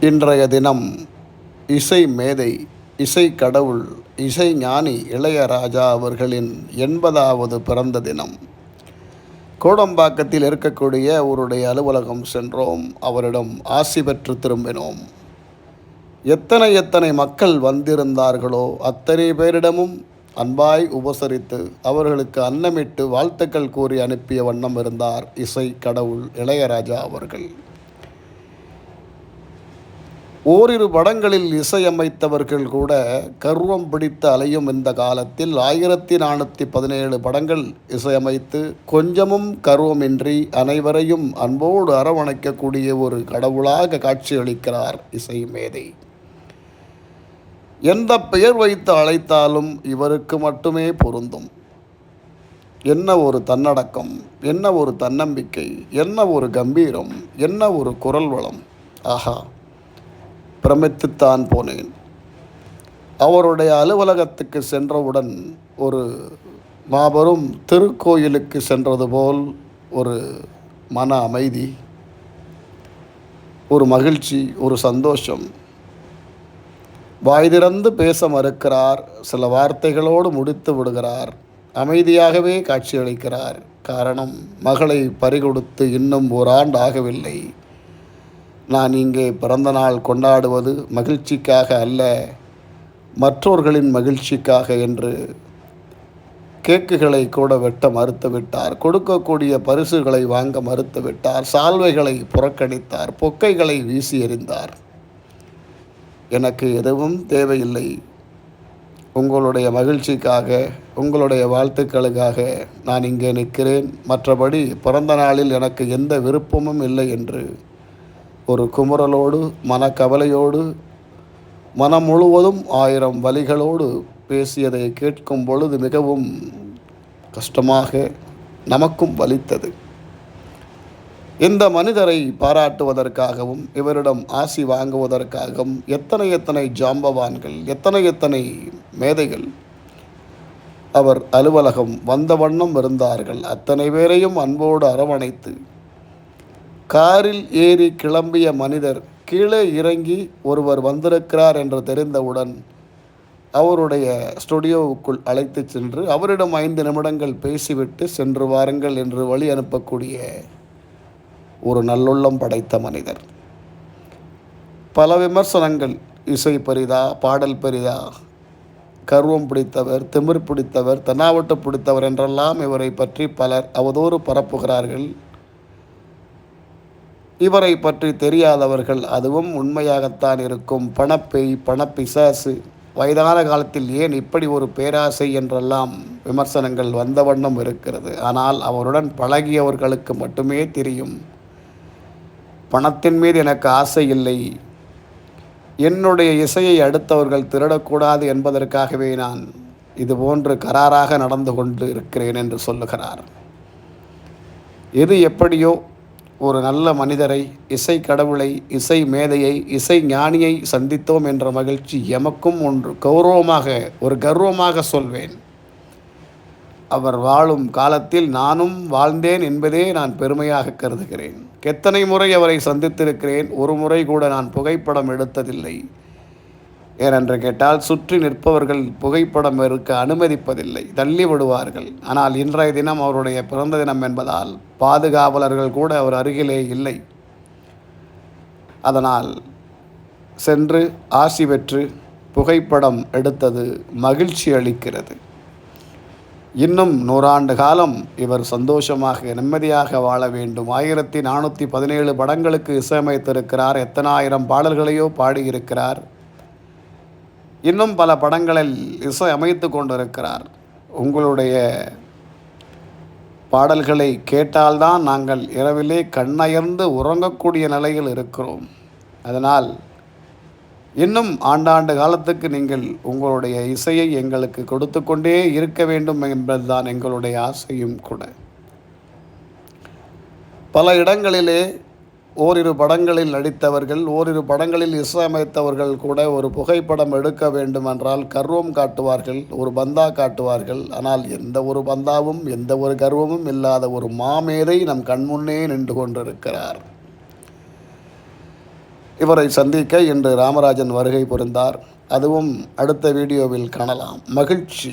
இன்றைய தினம் இசை மேதை இசை கடவுள் இசை ஞானி இளையராஜா அவர்களின் எண்பதாவது பிறந்த தினம். கோடம்பாக்கத்தில் இருக்கக்கூடிய அவருடைய அலுவலகம் சென்றோம். அவரிடம் ஆசி பெற்று திரும்பினோம். எத்தனை எத்தனை மக்கள் வந்திருந்தார்களோ அத்தனை பேரிடமும் அன்பாய் உபசரித்து அவர்களுக்கு அன்னமிட்டு வாழ்த்துக்கள் கூறி அனுப்பிய வண்ணம் இருந்தார் இசை கடவுள் இளையராஜா அவர்கள். ஓரிரு படங்களில் இசையமைத்தவர்கள் கூட கர்வம் பிடித்து அலையும் இந்த காலத்தில் ஆயிரத்தி நானூற்றி பதினேழு படங்கள் இசையமைத்து கொஞ்சமும் கர்வமின்றி அனைவரையும் அன்போடு அரவணைக்கக்கூடிய ஒரு கடவுளாக காட்சியளிக்கிறார் இசை மேதை. எந்த பெயர் வைத்து அழைத்தாலும் இவருக்கு மட்டுமே பொருந்தும். என்ன ஒரு தன்னடக்கம் என்ன ஒரு தன்னம்பிக்கை என்ன ஒரு கம்பீரம் என்ன ஒரு குரல் வளம். ஆஹா! பிரமித்துத்தான் போனேன். அவருடைய அலுவலகத்துக்கு சென்றவுடன் ஒரு மாபெரும் திருக்கோயிலுக்கு சென்றது போல் ஒரு மன அமைதி ஒரு மகிழ்ச்சி ஒரு சந்தோஷம். வாய் திறந்து பேச மறுக்கிறார் சில வார்த்தைகளோடு முடித்து விடுகிறார் அமைதியாகவே காட்சியளிக்கிறார். காரணம் மகளை பறிகொடுத்து இன்னும் ஓராண்டு ஆகவில்லை நான் இங்கே பிறந்த நாள் கொண்டாடுவது மகிழ்ச்சிக்காக அல்ல மற்றோர்களின் மகிழ்ச்சிக்காக என்று கேக்குகளை கூட வெட்ட மறுத்துவிட்டார். கொடுக்கக்கூடிய பரிசுகளை வாங்க மறுத்துவிட்டார். சால்வைகளை புறக்கணித்தார். பொக்கைகளை வீசி எறிந்தார். எனக்கு எதுவும் தேவையில்லை. உங்களுடைய மகிழ்ச்சிக்காக உங்களுடைய வாழ்த்துக்களுக்காக நான் இங்கே நிற்கிறேன். மற்றபடி பிறந்த நாளில் எனக்கு எந்த விருப்பமும் இல்லை என்று ஒரு குமுறலோடு மனக்கவலையோடு மனம் முழுவதும் ஆயிரம் வலிகளோடு பேசியதை கேட்கும் பொழுது மிகவும் கஷ்டமாக நமக்கும் வலித்தது. இந்த மனிதரை பாராட்டுவதற்காகவும் இவரிடம் ஆசி வாங்குவதற்காகவும் எத்தனை எத்தனை ஜாம்பவான்கள் எத்தனை எத்தனை மேதைகள் அவர் அலுவலகம் வந்த வண்ணம் இருந்தார்கள். அத்தனை பேரையும் அன்போடு அரவணைத்து காரில் ஏறி கிளம்பிய மனிதர் கீழே இறங்கி ஒருவர் வந்திருக்கிறார் என்று தெரிந்தவுடன் அவருடைய ஸ்டுடியோவுக்குள் அழைத்து சென்று அவரிடம் ஐந்து நிமிடங்கள் பேசிவிட்டு சென்று வாருங்கள் என்று வழி அனுப்பக்கூடிய ஒரு நல்லுள்ளம் படைத்த மனிதர். பல விமர்சனங்கள் இசை பெரிதா பாடல் பெரிதா கர்வம் பிடித்தவர் திமிர் பிடித்தவர் தென்னாவட்டு பிடித்தவர் என்றெல்லாம் இவரை பற்றி பலர் அவதூறு பரப்புகிறார்கள். இவரை பற்றி தெரியாதவர்கள் அதுவும் உண்மையாகத்தான் இருக்கும். பணப்பேய் பணப்பிசாசு. வயதான காலத்தில் ஏன் இப்படி ஒரு பேராசை என்றெல்லாம் விமர்சனங்கள் வந்த வண்ணம் இருக்கிறது. ஆனால் அவருடன் பழகியவர்களுக்கு மட்டுமே தெரியும். பணத்தின் மீது எனக்கு ஆசை இல்லை. என்னுடைய இசையை அடுத்தவர்கள் திருடக்கூடாது என்பதற்காகவே நான் இதுபோன்று கராராக நடந்து கொண்டு இருக்கிறேன் என்று சொல்லுகிறார். எது எப்படியோ ஒரு நல்ல மனிதரை இசை கடவுளை இசை மேதையை இசை ஞானியை சந்தித்தோம் என்ற மகிழ்ச்சி எமக்கும் ஒன்று. கௌரவமாக ஒரு கர்வமாக சொல்வேன். அவர் வாழும் காலத்தில் நானும் வாழ்ந்தேன் என்பதே நான் பெருமையாக கருதுகிறேன். எத்தனை முறை அவரை சந்தித்திருக்கிறேன் ஒரு முறை கூட நான் புகைப்படம் எடுத்ததில்லை. ஏனென்று கேட்டால் சுற்றி நிற்பவர்கள் புகைப்படம் இருக்க அனுமதிப்பதில்லை தள்ளி விடுவார்கள். ஆனால் இன்றைய தினம் அவருடைய பிறந்த தினம் என்பதால் பாதுகாவலர்கள் கூட அவர் அருகிலே இல்லை. அதனால் சென்று ஆசி பெற்று புகைப்படம் எடுத்தது மகிழ்ச்சி அளிக்கிறது. இன்னும் நூறாண்டு காலம் இவர் சந்தோஷமாக நிம்மதியாக வாழ வேண்டும். ஆயிரத்தி நானூற்றி பதினேழு படங்களுக்கு இசையமைத்திருக்கிறார். எத்தனாயிரம் பாடல்களையோ பாடியிருக்கிறார். இன்னும் பல படங்களில் இசை அமைத்து கொண்டிருக்கிறார். உங்களுடைய பாடல்களை கேட்டால்தான் நாங்கள் இரவிலே கண்ணயர்ந்து உறங்கக்கூடிய நிலையில் இருக்கிறோம். அதனால் இன்னும் ஆண்டாண்டு காலத்துக்கு நீங்கள் உங்களுடைய இசையை எங்களுக்கு கொடுத்து கொண்டே இருக்க வேண்டும் என்பதுதான் எங்களுடைய ஆசையும் கூட. பல இடங்களிலே ஓரிரு படங்களில் நடித்தவர்கள் ஓரிரு படங்களில் இசையமைத்தவர்கள் கூட ஒரு புகைப்படம் எடுக்க வேண்டுமென்றால் கர்வம் காட்டுவார்கள் ஒரு பந்தா காட்டுவார்கள். ஆனால் எந்த ஒரு பந்தாவும் எந்த ஒரு கர்வமும் இல்லாத ஒரு மாமேதை நம் கண்முன்னே நின்று கொண்டிருக்கிறார். இவரை சந்திக்க இன்று ராமராஜன் வருகை புரிந்தார். அதுவும் அடுத்த வீடியோவில் காணலாம். மகிழ்ச்சி.